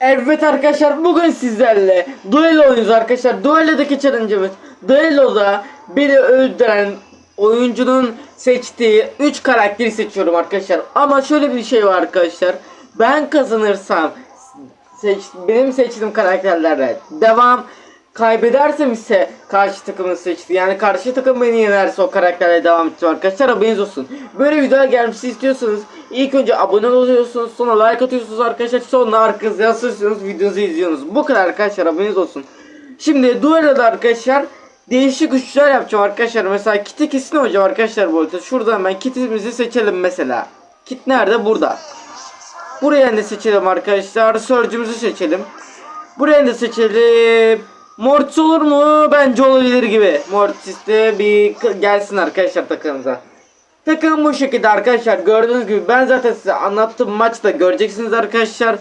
Evet arkadaşlar bugün sizlerle duello oynuyoruz arkadaşlar. Duello'daki challenge'ımız Duello'da beni öldüren oyuncunun seçtiği 3 karakteri seçiyorum arkadaşlar. Ama şöyle bir şey var arkadaşlar. Ben kazanırsam seç, benim seçtiğim karakterlerle devam kaybedersem ise karşı takımın seçti. Yani karşı takım beni yenerse o karakterle devam edeceğim arkadaşlar haberiniz olsun. Böyle videolar gelmesi istiyorsanız ilk önce abone oluyorsunuz sonra like atıyorsunuz arkadaşlar sonra arkanıza yaslıyorsunuz videonuzu izliyorsunuz. Bu kadar arkadaşlar haberiniz olsun. Şimdi duelloda arkadaşlar değişik güçler yapacağım arkadaşlar. Mesela kiti kesin hocam arkadaşlar bu arada. Şuradan ben kitimizi seçelim mesela. Kit nerede? Burada. Buraya ne seçelim arkadaşlar? Surge'ümüzü seçelim. Buraya da seçelim. Mortis olur mu? Bence olabilir gibi. Mortis de bir gelsin arkadaşlar takımımıza. Takım bu şekilde arkadaşlar. Gördüğünüz gibi ben zaten size anlattığım maçta göreceksiniz arkadaşlar.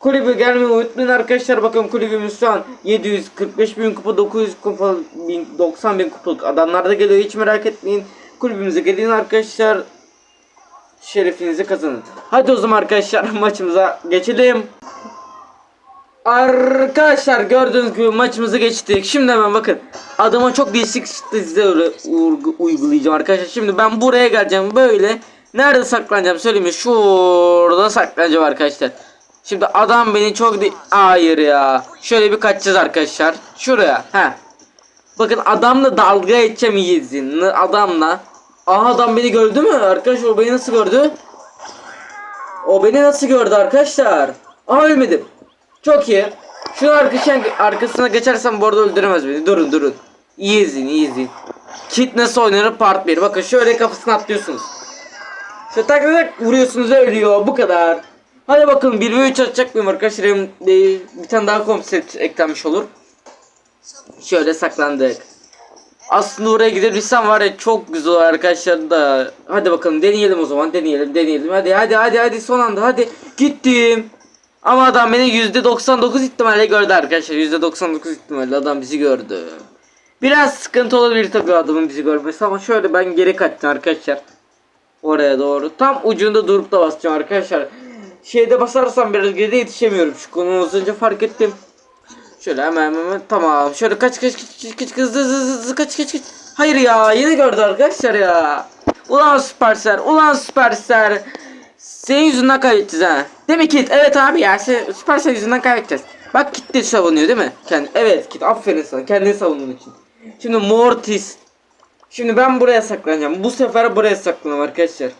Kulübü gelmeyi unutmayın arkadaşlar. Bakın kulübümüz şu an 745 bin kupa, 900 kupa, 1000 90 bin kupalık adamlar da geliyor. Hiç merak etmeyin. Kulübümüze gelin arkadaşlar. Şerefinizi kazanın. Hadi o zaman arkadaşlar maçımıza geçelim. Arkadaşlar gördüğünüz gibi maçımızı geçtik. Şimdi hemen bakın. Adama çok değişik size uygulayacağım arkadaşlar. Şimdi ben buraya geleceğim böyle. Nerede saklanacağım söyleyeyim? Şurada saklanacağım arkadaşlar. Şimdi adam beni çok de Hayır ya. Şöyle bir kaçacağız arkadaşlar. Şuraya. He. Bakın adamla dalga geçeceğim iyisin. Adamla. Aha adam beni gördü mü? Arkadaş o beni nasıl gördü? O beni nasıl gördü arkadaşlar? Aha ölmedim. Çok iyi. Şu arkadaşın arkasına geçersem bu arada öldüremez beni. Durun durun. İyi izleyin iyi izleyin. Kit nasıl oynanır part 1. Bakın şöyle kafasına atlıyorsunuz. Şöyle tak tak vuruyorsunuz ölüyor. Bu kadar. Hadi bakalım 1 ve 3 atacak mıyım arkadaşlar? De bir tane daha konsept eklenmiş olur. Şöyle saklandık. Aslında oraya gidebilsem var ya çok güzel arkadaşlar da. Hadi bakalım deneyelim o zaman deneyelim deneyelim. Hadi hadi hadi hadi son anda hadi. Gittim. Ama adam beni %99 ihtimalle gördü arkadaşlar. %99 ihtimalle adam bizi gördü. Biraz sıkıntı olabilir tabii adamın bizi görmesi ama şöyle ben geri kaçtım arkadaşlar. Oraya doğru. Tam ucunda durup da basacağım arkadaşlar. Şeyde basarsam biraz geride yetişemiyorum. Şu konu uzunca fark ettim. Şöyle hemen hemen tamam. Şöyle kaç kaç kaç kaç kaç hızlı hızlı hızlı kaç kaç kaç. Hayır ya yine gördü arkadaşlar ya. Ulan Süpersel ulan Süpersel. Senin yüzünden kaybedeceğiz ha. Değil mi Kit? Evet abi ya Süpersel yüzünden kaybedeceğiz. Bak Kit de savunuyor değil mi? Kendi, evet Kit aferin sana kendini savunduğun için. Şimdi Mortis. Şimdi ben buraya saklanacağım. Bu sefer buraya saklanacağım arkadaşlar.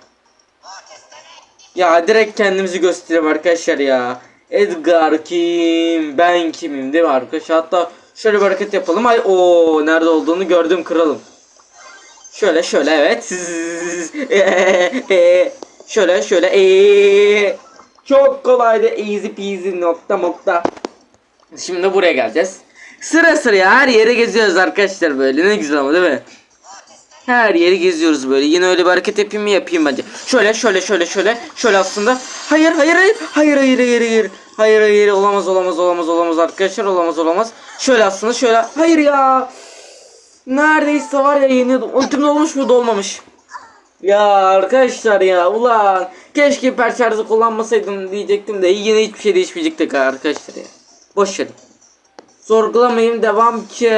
Ya direkt kendimizi göstereyim arkadaşlar ya. Edgar kim? Ben kimim değil mi arkadaşlar? Hatta şöyle bir hareket yapalım. Ay o nerede olduğunu gördüm kralım. Şöyle şöyle evet. şöyle şöyle. Ee, Çok kolaydı. Easy peasy nokta nokta. Şimdi buraya geleceğiz. Sıra sıra ya her yere geziyoruz arkadaşlar böyle. Ne güzel ama değil mi? Her yeri geziyoruz böyle. Yine öyle bir hareket yapayım mı yapayım bence. Şöyle şöyle şöyle şöyle. Şöyle aslında. Hayır hayır hayır. Hayır hayır hayır hayır. Hayır hayır olamaz olamaz olamaz olamaz arkadaşlar olamaz olamaz. Şöyle aslında şöyle. Hayır ya. Neredeyse var ya yeniyordum. Ultim olmuş mu dolmamış. Ya arkadaşlar ya ulan. Keşke hiper şarjı kullanmasaydım diyecektim de yine hiçbir şey değişmeyecekti arkadaşlar ya. Boş verin. Sorgulamayayım devam ki.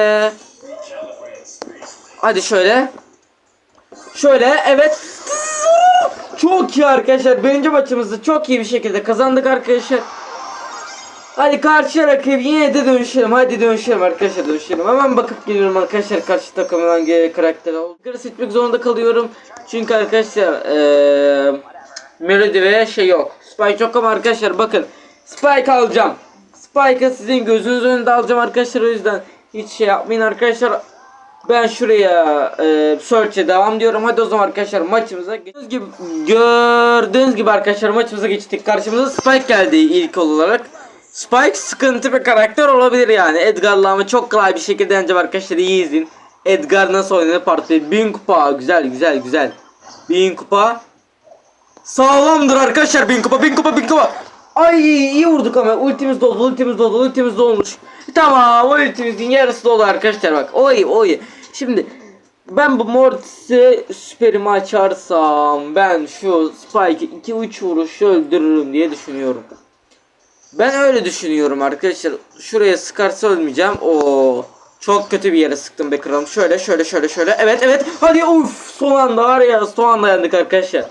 Hadi şöyle. Şöyle evet. Çok iyi arkadaşlar. Birinci maçımızı çok iyi bir şekilde kazandık arkadaşlar. Hadi karşı rakip yine de dönüşelim. Hadi dönüşelim arkadaşlar dönüşelim. Hemen bakıp geliyorum arkadaşlar karşı takımın hangi karakteri oldu. Yukarı seçmek zorunda kalıyorum. Çünkü arkadaşlar eee Melody ve şey yok. Spike yok ama arkadaşlar bakın. Spike alacağım. Spike'ı sizin gözünüz önünde alacağım arkadaşlar o yüzden hiç şey yapmayın arkadaşlar. Ben şuraya e, search'e devam diyorum. Hadi o zaman arkadaşlar maçımıza gördüğünüz gibi gördüğünüz gibi arkadaşlar maçımıza geçtik. Karşımıza Spike geldi ilk olarak. Spike sıkıntı bir karakter olabilir yani. Edgar'la ama çok kolay bir şekilde yeneceğim arkadaşlar iyi izleyin. Edgar nasıl oynanır parti? 1000 kupa güzel güzel güzel. 1000 kupa. Sağlamdır arkadaşlar 1000 kupa 1000 kupa 1000 kupa. Ay iyi vurduk ama ultimiz doldu ultimiz doldu ultimiz dolmuş. Tamam ultimizin yarısı dolu arkadaşlar bak. Oy oy. Şimdi ben bu Mortis'e süperimi açarsam ben şu Spike'ı 2-3 vuruş öldürürüm diye düşünüyorum. Ben öyle düşünüyorum arkadaşlar. Şuraya sıkarsa ölmeyeceğim. Oo. Çok kötü bir yere sıktım be kralım. Şöyle şöyle şöyle şöyle. Evet evet. Hadi uf. Son anda var ya son anda yendik arkadaşlar.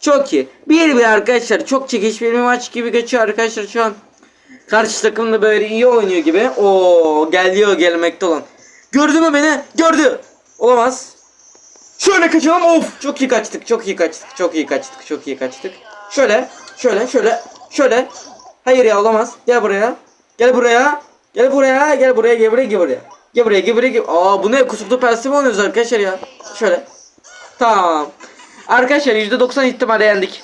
Çok iyi. Bir bir arkadaşlar. Çok çekişmeli bir maç gibi geçiyor arkadaşlar şu an. Karşı takım da böyle iyi oynuyor gibi. Oo geliyor gelmekte olan. Gördü mü beni? Gördü. Olamaz. Şöyle kaçalım. Of çok iyi kaçtık. Çok iyi kaçtık. Çok iyi kaçtık. Çok iyi kaçtık. Şöyle şöyle şöyle şöyle. Hayır ya olamaz. Gel buraya. Gel buraya. Gel buraya. Gel buraya. Gel buraya. Gel buraya. Gel buraya. Gel buraya. Gel. Aa bu ne? Kusuklu persi mi oynuyoruz arkadaşlar ya? Şöyle. Tamam. Arkadaşlar %90 ihtimalle yendik.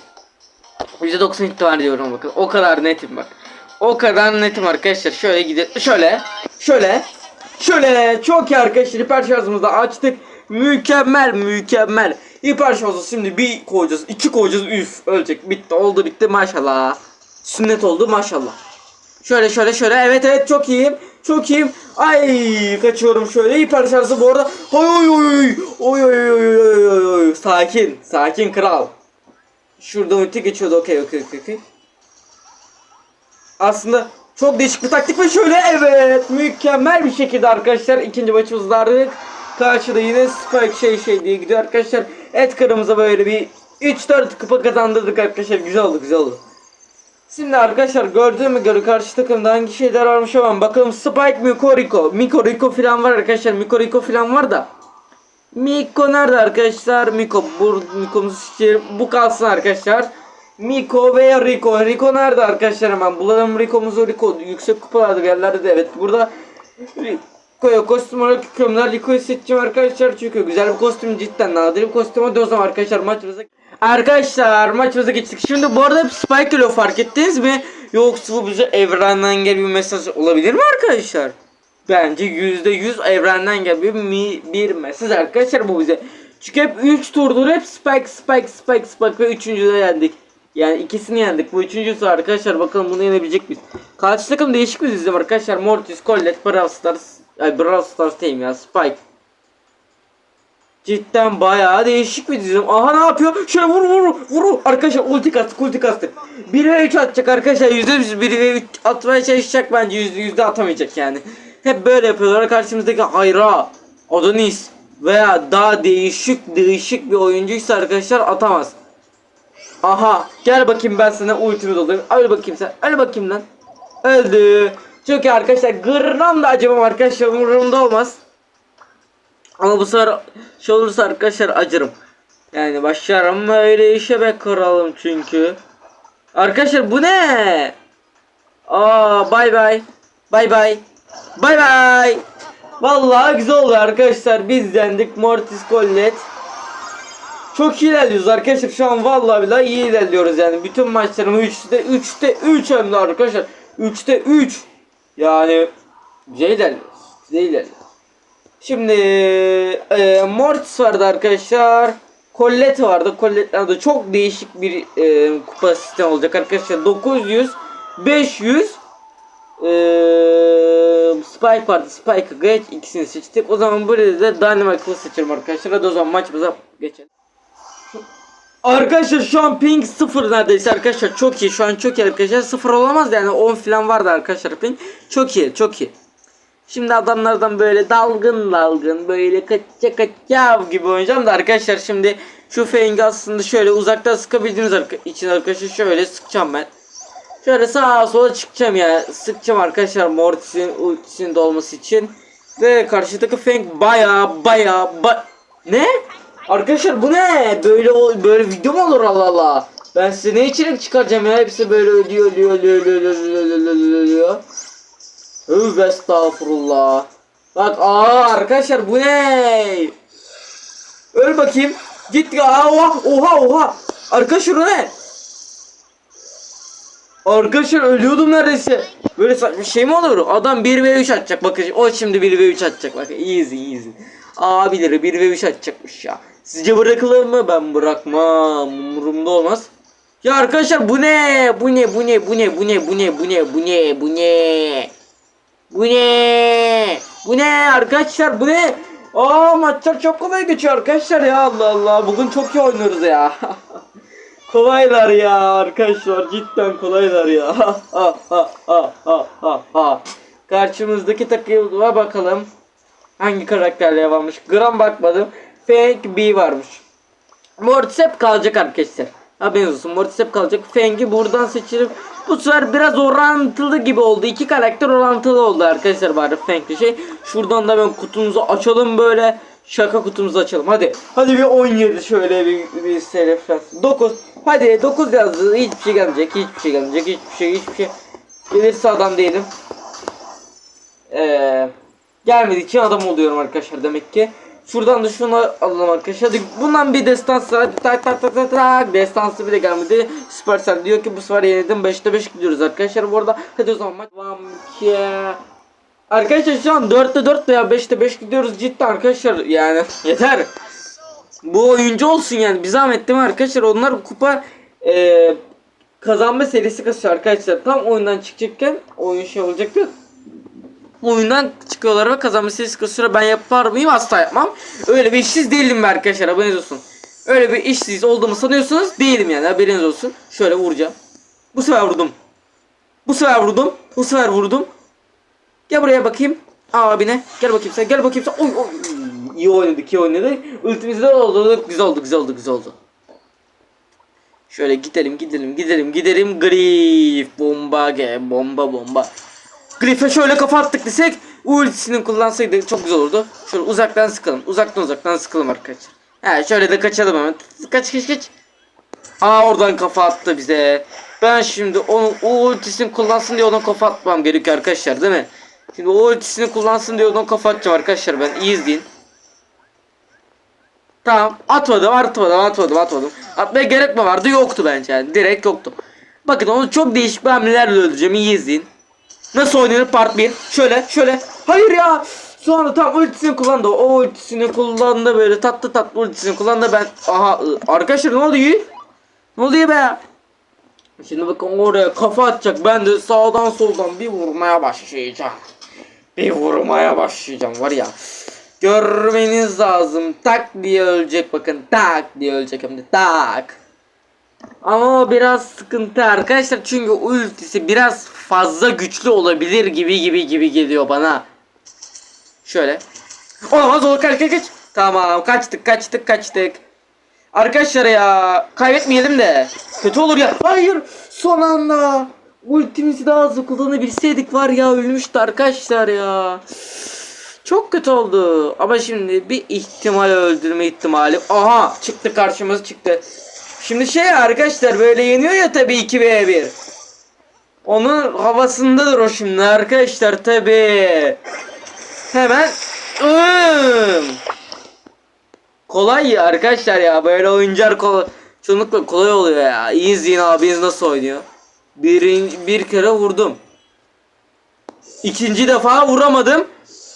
%90 ihtimal diyorum bakın. O kadar netim bak. O kadar netim arkadaşlar. Şöyle gidelim. Şöyle. Şöyle. Şöyle. Çok iyi arkadaşlar. Hiper şarjımızı da açtık. Mükemmel mükemmel. Hiper şarjı şimdi bir koyacağız. iki koyacağız. Üf ölecek. Bitti oldu bitti maşallah. Sünnet oldu maşallah. Şöyle şöyle şöyle. Evet evet çok iyiyim. Çok iyiyim. Ay kaçıyorum şöyle. Hiper şarjı bu arada. Oy oy oy. Oy oy oy oy oy oy. Sakin. Sakin kral. Şurada ulti geçiyordu. Okey okey okey. Aslında çok değişik bir taktik ve şöyle evet mükemmel bir şekilde arkadaşlar ikinci maçımızda artık karşıda yine Spike şey şey diye gidiyor arkadaşlar. Et kırmızı böyle bir 3-4 kupa kazandırdık arkadaşlar güzel oldu güzel oldu. Şimdi arkadaşlar gördüğüme göre karşı takımda hangi şeyler varmış ama bakalım Spike, Miko, Rico. Miko, Rico falan var arkadaşlar. Miko, Rico falan var da. Miko nerede arkadaşlar? Miko bu Miko'muz bu kalsın arkadaşlar. Miko veya Rico. Rico nerede arkadaşlar hemen bulalım Rico'muzu Rico yüksek kupalarda yerlerde de evet burada Rico'ya kostüm olarak kömler Rico'yu seçeceğim arkadaşlar çünkü güzel bir kostüm cidden nadir bir kostüm hadi o zaman arkadaşlar maçımıza Arkadaşlar maçımıza geçtik. Şimdi bu arada Spike geliyor fark ettiniz mi? Yoksa bu bize evrenden gel bir mesaj olabilir mi arkadaşlar? Bence yüzde yüz evrenden gel bir, bir mesaj arkadaşlar bu bize. Çünkü hep 3 turdur hep Spike Spike Spike Spike ve üçüncüde yendik. Yani ikisini yendik. Bu üçüncüsü arkadaşlar bakalım bunu yenebilecek miyiz? Karşı takım değişik bir dizim arkadaşlar. Mortis, Colette, Brawl Stars. Ay Brawl Stars diyeyim ya Spike. Cidden bayağı değişik bir dizim. Aha ne yapıyor? Şöyle vur vur vur. Arkadaşlar ulti kastık ulti kastık. 1 ve 3 atacak arkadaşlar. %100 1 ve 3 atmaya çalışacak bence yüzde yüzde atamayacak yani. Hep böyle yapıyorlar. Karşımızdaki Hayra, Adonis veya daha değişik değişik bir oyuncuysa arkadaşlar atamaz. Aha gel bakayım ben sana ultimi dolayım. Öl bakayım sen. Öl bakayım lan. Öldü. İyi arkadaşlar. Gram da acımam arkadaşlar. Umurumda olmaz. Ama bu sefer şey olursa arkadaşlar acırım. Yani başlarım öyle işe be kralım çünkü. Arkadaşlar bu ne? Aa bay bay. Bay bay. Bay bay. Vallahi güzel oldu arkadaşlar. Biz yendik Mortis Collet. Çok iyi ilerliyoruz arkadaşlar. Şu an vallahi billahi iyi ilerliyoruz yani. Bütün maçlarımı 3'te 3'te 3 hem de arkadaşlar. 3'te 3. Yani güzel ilerliyoruz. Güzel ilerliyoruz. Şimdi e, Mortis vardı arkadaşlar. Colette vardı. Collette'lerde çok değişik bir e, kupa sistemi olacak arkadaşlar. 900 500 e, Spike vardı. Spike'ı geç ikisini seçtik. O zaman böyle de Dynamite'ı seçelim arkadaşlar. Hadi o zaman maçımıza geçelim. Arkadaşlar şu an ping 0 neredeyse arkadaşlar çok iyi şu an çok iyi arkadaşlar 0 olamaz yani 10 falan vardı arkadaşlar ping çok iyi çok iyi Şimdi adamlardan böyle dalgın dalgın böyle kaçça kaçça gibi oynayacağım da arkadaşlar şimdi şu fengi aslında şöyle uzaktan sıkabildiğiniz için arkadaşlar şöyle sıkacağım ben. Şöyle sağa sola çıkacağım ya sıkacağım arkadaşlar Mortis'in ultisinin dolması için. Ve karşıdaki feng baya baya ba ne? Arkadaşlar bu ne? Böyle böyle video mu olur Allah Allah? Ben size ne içerik çıkaracağım ya? Hepsi böyle ölüyor ölüyor ölüyor ölüyor ölüyor ölüyor ölüyor Övbe estağfurullah. Bak aa arkadaşlar bu ne? Öl bakayım. Git aa oha oha oha. Arkadaşlar o ne? Arkadaşlar ölüyordum neredeyse. Böyle saçma şey mi olur? Adam 1 ve 3 atacak bakın. O şimdi 1 ve 3 atacak bakın. Easy easy. Abileri 1 ve 3 atacakmış ya. Sizce bırakılır mı? Ben bırakmam. Umurumda olmaz. Ya arkadaşlar bu ne? Bu ne? Bu ne? Bu ne? Bu ne? Bu ne? Bu ne? Bu ne? Bu ne? Bu ne? Bu ne arkadaşlar? Bu ne? Aa maçlar çok kolay geçiyor arkadaşlar ya Allah Allah. Bugün çok iyi oynuyoruz ya. Kolaylar ya arkadaşlar cidden kolaylar ya. Ha ha ha ha ha ha. Karşımızdaki takıma bakalım. Hangi karakterle varmış? Gram bakmadım. Fang B varmış. Mortis hep kalacak arkadaşlar. Haberiniz olsun. Mortis hep kalacak. Fang'i buradan seçelim. Bu sefer biraz orantılı gibi oldu. İki karakter orantılı oldu arkadaşlar bari Fang'li şey. Şuradan da ben kutumuzu açalım böyle. Şaka kutumuzu açalım. Hadi. Hadi bir 17 şöyle bir, bir selefrans. 9. Hadi 9 yazdı. Hiçbir şey gelmeyecek. Hiçbir şey gelmeyecek. Hiçbir şey hiçbir şey. Gelirse adam değilim. Eee gelmedikçe adam oluyorum arkadaşlar demek ki. Şuradan da şunu alalım arkadaşlar. Bundan bir destansı hadi tak tak tak tak tak destansı bile gelmedi. Supercell diyor ki bu sefer yenildim 5'te 5 gidiyoruz arkadaşlar. Bu arada hadi o zaman maç. Arkadaşlar şu an 4'te 4 veya 5'te 5 gidiyoruz cidden arkadaşlar yani yeter. Bu oyuncu olsun yani bir zahmet değil mi arkadaşlar onlar kupa eee kazanma serisi kasıyor arkadaşlar. Tam oyundan çıkacakken oyun şey olacaktı oyundan çıkıyorlar ve kazanma serisi kasıyor. Ben yapar mıyım? Asla yapmam. Öyle bir işsiz değilim be arkadaşlar haberiniz olsun. Öyle bir işsiz olduğumu sanıyorsanız değilim yani haberiniz olsun. Şöyle vuracağım. Bu sefer vurdum. Bu sefer vurdum. Bu sefer vurdum. Gel buraya bakayım. Abine. Gel bakayım sen. Gel bakayım sen. Oy oy. İyi oynadık iyi oynadık. Ultimizde de oldu. Güzel oldu güzel oldu güzel oldu. Şöyle gidelim gidelim gidelim gidelim. Grif. Bomba ge. Bomba bomba. Griff'e şöyle kafa attık desek ultisini kullansaydı çok güzel olurdu. Şöyle uzaktan sıkalım. Uzaktan uzaktan sıkalım arkadaşlar. He şöyle de kaçalım hemen. Kaç kaç kaç. Aa oradan kafa attı bize. Ben şimdi onu o ultisini kullansın diye ona kafa atmam gerekiyor arkadaşlar değil mi? Şimdi o ultisini kullansın diye ona kafa atacağım arkadaşlar ben. İyi izleyin. Tamam atmadım atmadım atmadım atmadım. Atmaya gerek mi vardı yoktu bence yani direkt yoktu. Bakın onu çok değişik bir hamlelerle öldüreceğim iyi izleyin. Nasıl oynanır part 1? Şöyle şöyle. Hayır ya. Sonra tam ultisini kullandı. O ultisini kullandı böyle tatlı tatlı ultisini kullandı. Ben aha arkadaşlar ne oluyor? Ne oluyor be? Şimdi bakın oraya kafa atacak. Ben de sağdan soldan bir vurmaya başlayacağım. Bir vurmaya başlayacağım var ya. Görmeniz lazım. Tak diye ölecek bakın. Tak diye ölecek hem de tak. Ama o biraz sıkıntı arkadaşlar çünkü ultisi biraz fazla güçlü olabilir gibi gibi gibi geliyor bana. Şöyle. Olamaz olur kaç kaç kaç. Tamam kaçtık kaçtık kaçtık. Arkadaşlar ya kaybetmeyelim de. Kötü olur ya. Hayır son anda. Ultimizi daha hızlı kullanabilseydik var ya ölmüştü arkadaşlar ya. Çok kötü oldu. Ama şimdi bir ihtimal öldürme ihtimali. Aha çıktı karşımıza çıktı. Şimdi şey arkadaşlar böyle yeniyor ya tabii 2v1. Onun havasındadır o şimdi arkadaşlar tabii. Hemen. Kolay ya arkadaşlar ya böyle oyuncular kolay. Çoğunlukla kolay oluyor ya. İyi izleyin abiniz nasıl oynuyor. Birinci, bir kere vurdum. İkinci defa vuramadım.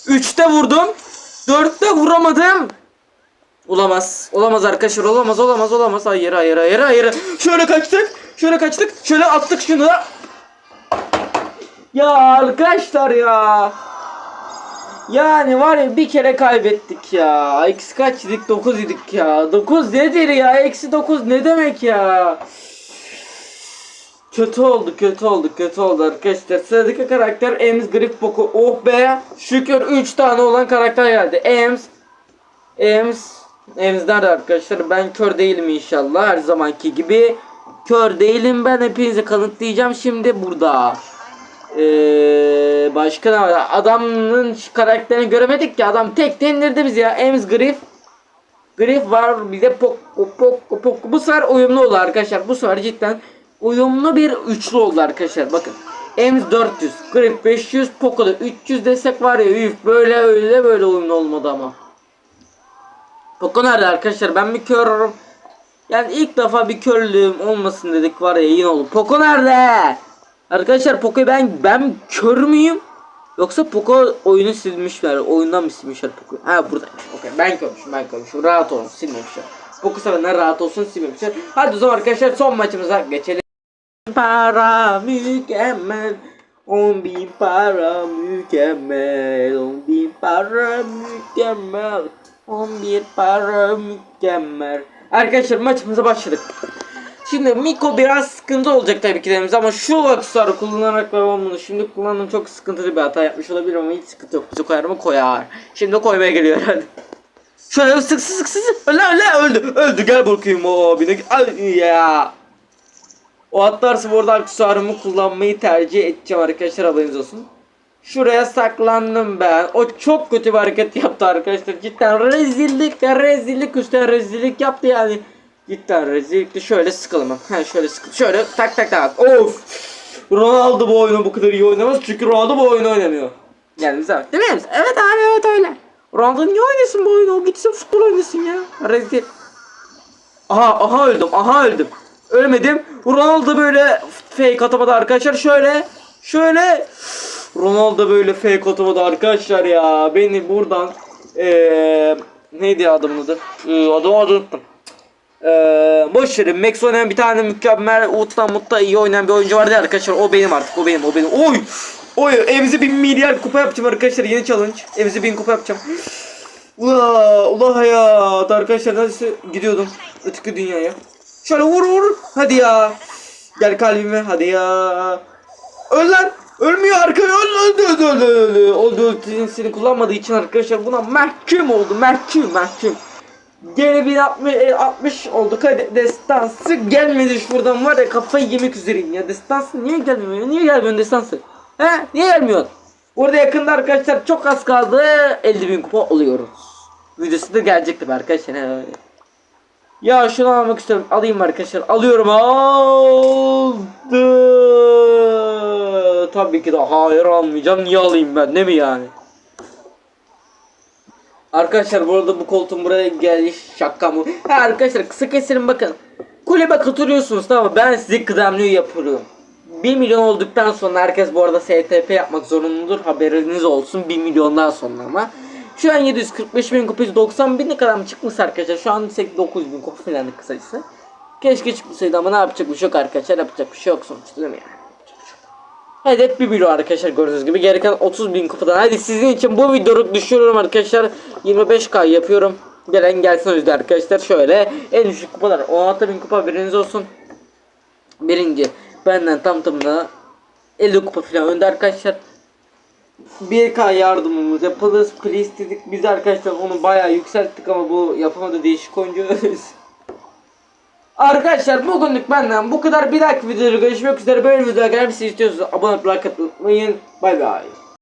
Üçte vurdum. Dörtte vuramadım. Olamaz. Olamaz arkadaşlar. Olamaz. Olamaz. Olamaz. Hayır. Hayır. Hayır. Hayır. Şöyle kaçtık. Şöyle kaçtık. Şöyle attık şunu da. Ya arkadaşlar ya. Yani var ya bir kere kaybettik ya. Eksi kaç idik? 9 idik ya. 9 nedir ya? Eksi 9 ne demek ya? Kötü oldu, kötü oldu, kötü oldu arkadaşlar. Sıradaki karakter Ems Grif Poku. Oh be! Şükür 3 tane olan karakter geldi. Ems, Ems, Nerede arkadaşlar? Ben kör değilim inşallah her zamanki gibi. Kör değilim ben hepinize kanıtlayacağım şimdi burada. Ee, başka ne var? Adamın karakterini göremedik ki adam tek indirdi bizi ya. Ems Grif. Grif var bir de pok pok pok pok. Bu sefer uyumlu oldu arkadaşlar. Bu sefer cidden uyumlu bir üçlü oldu arkadaşlar. Bakın. Ems 400, Grif 500, Poco'da 300 desek var ya üf böyle öyle böyle uyumlu olmadı ama. Poco nerede arkadaşlar? Ben bir körüm. Yani ilk defa bir körlüğüm olmasın dedik var ya yine oldu. Poco nerede? Arkadaşlar Poco'yu ben ben kör müyüm? Yoksa Poco oyunu silmişler. Oyundan mı silmişler Poco'yu? Ha buradaymış. Okey ben körmüşüm ben körmüşüm. Rahat olun silmemişler. Poco sevenler rahat olsun silmemişler. Hadi o zaman arkadaşlar son maçımıza geçelim. Para mükemmel. 10 bin para mükemmel. 10 bin para mükemmel. 11 para mükemmel. Arkadaşlar maçımıza başladık. Şimdi Miko biraz sıkıntı olacak tabii ki de elimizde ama şu aksesuarı kullanarak ben bunu şimdi kullandım çok sıkıntılı bir hata yapmış olabilir ama hiç sıkıntı yok. Bizi koyar mı koyar. Şimdi koymaya geliyor herhalde. Şöyle sık sık sık sık. Öyle öyle öldü. Öldü gel bakayım o abine. Ay ya. O atlarsa bu arada aksesuarımı kullanmayı tercih edeceğim arkadaşlar haberiniz olsun. Şuraya saklandım ben. O çok kötü bir hareket yaptı arkadaşlar. Cidden rezillik rezillik üstüne rezillik yaptı yani. Cidden rezillikti. Şöyle sıkalım. Ha şöyle sıkı. Şöyle tak tak tak. Of. Ronaldo bu oyunu bu kadar iyi oynamaz çünkü Ronaldo bu oyunu oynamıyor. Yani güzel. Değil mi? Evet abi evet öyle. Ronaldo niye oynasın bu oyunu? O gitsin futbol oynasın ya. Rezil. Aha aha öldüm aha öldüm. Ölmedim. Ronaldo böyle fake atamadı arkadaşlar. Şöyle şöyle Ronaldo böyle fake atamadı arkadaşlar ya. Beni buradan eee neydi ya adamın adı? Ee, adamı adı unuttum. Eee boş verin. Max oynayan bir tane mükemmel Ut'tan Mut'ta iyi oynayan bir oyuncu vardı arkadaşlar. O benim artık. O benim. O benim. Oy! Oy! Evimize bin milyar kupa yapacağım arkadaşlar. Yeni challenge. Evimize bin kupa yapacağım. Ula, ula hayat arkadaşlar nasıl gidiyordum öteki dünyaya. Şöyle vur vur. Hadi ya. Gel kalbime hadi ya. Öl lan. Ölmüyor arkaya öl öldü öldü öldü öldü. Öldü öldü seni kullanmadığı için arkadaşlar buna mahkum oldu mahkum mahkum. Gene bir 60, e, 60 olduk hadi destansı gelmedi. Şuradan var ya kafayı yemek üzereyim ya. Destansı niye gelmiyor? Niye gelmiyorsun destansı? He? Niye gelmiyorsun? Orada yakında arkadaşlar çok az kaldı. 50 bin kupa oluyoruz videosu da gelecektir arkadaşlar ya şunu almak istiyorum. Alayım arkadaşlar. Alıyorum. Aldı tabii ki de hayır almayacağım niye alayım ben değil mi yani Arkadaşlar bu arada bu koltuğun buraya geliş şaka mı? Ha arkadaşlar kısa keselim bakın. Kulübe katılıyorsunuz tamam mı? Ben size kıdemli yapıyorum. 1 milyon olduktan sonra herkes bu arada STP yapmak zorunludur. Haberiniz olsun 1 milyondan sonra ama. Şu an 745 bin kupa 90 bin kadar mı çıkmış arkadaşlar? Şu an 9 bin kupa falan kısacası. Keşke çıkmasaydı ama ne yapacak bir şey yok arkadaşlar. Yapacak bir şey yok sonuçta değil mi yani? Hedef 1 milyon arkadaşlar gördüğünüz gibi gereken 30 bin kupadan. Hadi sizin için bu videoyu düşürüyorum arkadaşlar. 25k yapıyorum. Gelen gelsin o yüzden arkadaşlar şöyle en düşük kupalar 16 bin kupa biriniz olsun. Birinci benden tam tamına 50 kupa falan önde arkadaşlar. 1k yardımımız yapılır please dedik biz arkadaşlar onu bayağı yükselttik ama bu yapamadı değişik oyuncu Arkadaşlar bugünlük benden bu kadar bir dahaki videoda görüşmek üzere böyle videolar gelmesini istiyorsanız abone olup like atmayı unutmayın. Bay bay.